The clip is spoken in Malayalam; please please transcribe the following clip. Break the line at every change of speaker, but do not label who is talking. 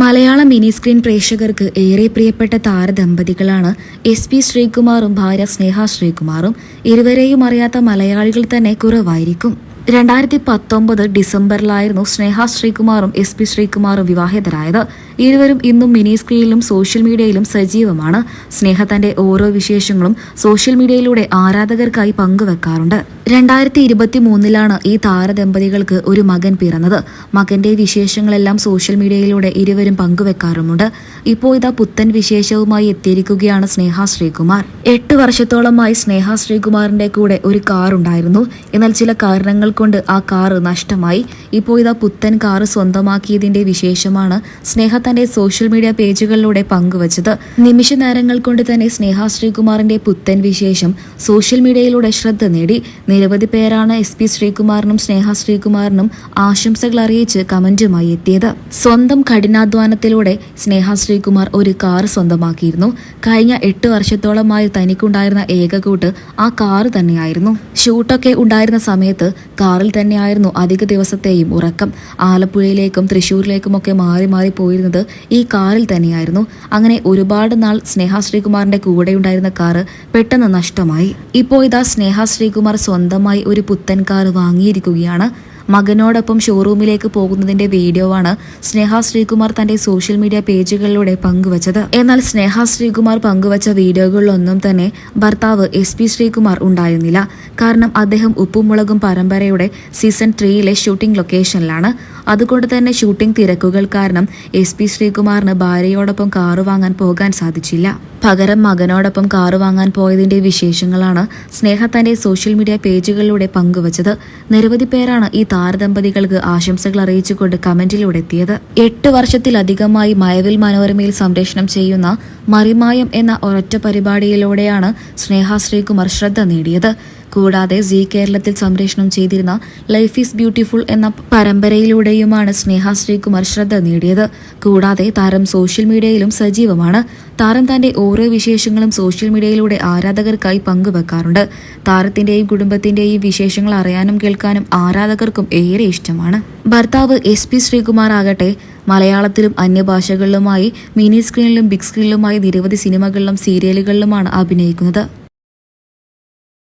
മലയാള മിനി സ്ക്രീൻ പ്രേക്ഷകർക്ക് ഏറെ പ്രിയപ്പെട്ട താരദമ്പതികളാണ് എസ് പി ശ്രീകുമാറും ഭാര്യ സ്നേഹ ശ്രീകുമാറും. ഇരുവരെയും അറിയാത്ത മലയാളികൾ തന്നെ കുറവായിരിക്കും. രണ്ടായിരത്തി പത്തൊമ്പത് ഡിസംബറിലായിരുന്നു സ്നേഹ ശ്രീകുമാറും എസ് പി ശ്രീകുമാറും വിവാഹിതരായത്. ഇരുവരും ഇന്നും മിനി സ്ക്രീനിലും സോഷ്യൽ മീഡിയയിലും സജീവമാണ്. സ്നേഹ തന്റെ ഓരോ വിശേഷങ്ങളും സോഷ്യൽ മീഡിയയിലൂടെ ആരാധകർക്കായി പങ്കുവെക്കാറുണ്ട്. രണ്ടായിരത്തി ഇരുപത്തി മൂന്നിലാണ് ഈ താരദമ്പതികൾക്ക് ഒരു മകൻ പിറന്നത്. മകന്റെ വിശേഷങ്ങളെല്ലാം സോഷ്യൽ മീഡിയയിലൂടെ ഇരുവരും പങ്കുവെക്കാറുമുണ്ട്. ഇപ്പോൾ ഇതാ പുത്തൻ വിശേഷവുമായി എത്തിയിരിക്കുകയാണ് സ്നേഹ ശ്രീകുമാർ. എട്ട് വർഷത്തോളമായി സ്നേഹ ശ്രീകുമാറിന്റെ കൂടെ ഒരു കാർ ഉണ്ടായിരുന്നു. എന്നാൽ ചില കാരണങ്ങൾ കൊണ്ട് ആ കാർ നഷ്ടമായി. ഇപ്പോ ഇതാ പുത്തൻ കാർ സ്വന്തമാക്കിയതിന്റെ വിശേഷമാണ് സ്നേഹ തന്റെ സോഷ്യൽ മീഡിയ പേജുകളിലൂടെ പങ്കുവച്ചത്. നിമിഷ നേരങ്ങൾ കൊണ്ട് തന്നെ സ്നേഹ ശ്രീകുമാറിന്റെ പുത്തൻ വിശേഷം സോഷ്യൽ മീഡിയയിലൂടെ ശ്രദ്ധ നേടി. നിരവധി പേരാണ് എസ് പി ശ്രീകുമാറിനും സ്നേഹ ശ്രീകുമാറിനും ആശംസകൾ അറിയിച്ച് കമന്റുമായി എത്തിയത്. സ്വന്തം കഠിനാധ്വാനത്തിലൂടെ സ്നേഹ ശ്രീകുമാർ ഒരു കാർ സ്വന്തമാക്കിയിരുന്നു. കഴിഞ്ഞ എട്ട് വർഷത്തോളമായി തനിക്കുണ്ടായിരുന്ന ഏക കൂട്ട് ആ കാർ തന്നെയായിരുന്നു. ഷൂട്ടൊക്കെ ഉണ്ടായിരുന്ന സമയത്ത് കാറിൽ തന്നെയായിരുന്നു അധിക ദിവസത്തെയും ഉറക്കം. ആലപ്പുഴയിലേക്കും തൃശ്ശൂരിലേക്കുമൊക്കെ മാറി മാറി പോയിരുന്നത് ഈ കാറിൽ തന്നെയായിരുന്നു. അങ്ങനെ ഒരുപാട് നാൾ സ്നേഹ ശ്രീകുമാറിന്റെ കൂടെ ഉണ്ടായിരുന്ന കാർ പെട്ടെന്ന് നഷ്ടമായി. ഇപ്പോൾ ഇതാ സ്നേഹ ശ്രീകുമാർ സ്വന്തമായി ഒരു പുത്തൻ കാർ വാങ്ങിയിരിക്കുകയാണ്. മകനോടൊപ്പം ഷോറൂമിലേക്ക് പോകുന്നതിന്റെ വീഡിയോ ആണ് സ്നേഹ ശ്രീകുമാർ തന്റെ സോഷ്യൽ മീഡിയ പേജുകളിലൂടെ പങ്കുവച്ചത്. എന്നാൽ സ്നേഹ ശ്രീകുമാർ പങ്കുവച്ച വീഡിയോകളിലൊന്നും തന്നെ ഭർത്താവ് എസ് പി ശ്രീകുമാർ ഉണ്ടായിരുന്നില്ല. കാരണം അദ്ദേഹം ഉപ്പുമുളകും പരമ്പരയുടെ സീസൺ ത്രീയിലെ ഷൂട്ടിംഗ് ലൊക്കേഷനിലാണ് അതുകൊണ്ട് തന്നെ ഷൂട്ടിംഗ് തിരക്കുകൾ കാരണം എസ് പി ശ്രീകുമാറിന് ഭാര്യയോടൊപ്പം കാറ് വാങ്ങാൻ പോകാൻ സാധിച്ചില്ല. പകരം മകനോടൊപ്പം കാറ് വാങ്ങാൻ പോയതിന്റെ വിശേഷങ്ങളാണ് സ്നേഹ തന്റെ സോഷ്യൽ മീഡിയ പേജുകളിലൂടെ പങ്കുവച്ചത്. നിരവധി പേരാണ് ഈ താരദമ്പതികൾക്ക് ആശംസകൾ അറിയിച്ചുകൊണ്ട് കമന്റിലൂടെ എത്തിയത് എട്ട് വർഷത്തിലധികമായി മയവിൽ മനോരമയിൽ സംപ്രേഷണം ചെയ്യുന്ന മറിമായം എന്ന ഒരൊറ്റ പരിപാടിയിലൂടെയാണ് സ്നേഹ ശ്രീകുമാർ ശ്രദ്ധ നേടിയത്. കൂടാതെ സി കേരളത്തിൽ സംപ്രേഷണം ചെയ്തിരുന്ന ലൈഫ് ഈസ് ബ്യൂട്ടിഫുൾ എന്ന പരമ്പരയിലൂടെയുമാണ് സ്നേഹ ശ്രീകുമാർ ശ്രദ്ധ നേടിയത്. കൂടാതെ താരം സോഷ്യൽ മീഡിയയിലും സജീവമാണ്. താരം തന്റെ ഓരോ വിശേഷങ്ങളും സോഷ്യൽ മീഡിയയിലൂടെ ആരാധകർക്കായി പങ്കുവെക്കാറുണ്ട്. താരത്തിന്റെയും കുടുംബത്തിന്റെയും വിശേഷങ്ങൾ അറിയാനും കേൾക്കാനും ആരാധകർക്കും ഏറെ ഇഷ്ടമാണ്. ഭർത്താവ് എസ് പി ശ്രീകുമാർ ആകട്ടെ മലയാളത്തിലും അന്യഭാഷകളിലുമായി മിനി സ്ക്രീനിലും ബിഗ് സ്ക്രീനിലുമായി നിരവധി സിനിമകളിലും സീരിയലുകളിലുമാണ് അഭിനയിക്കുന്നത്.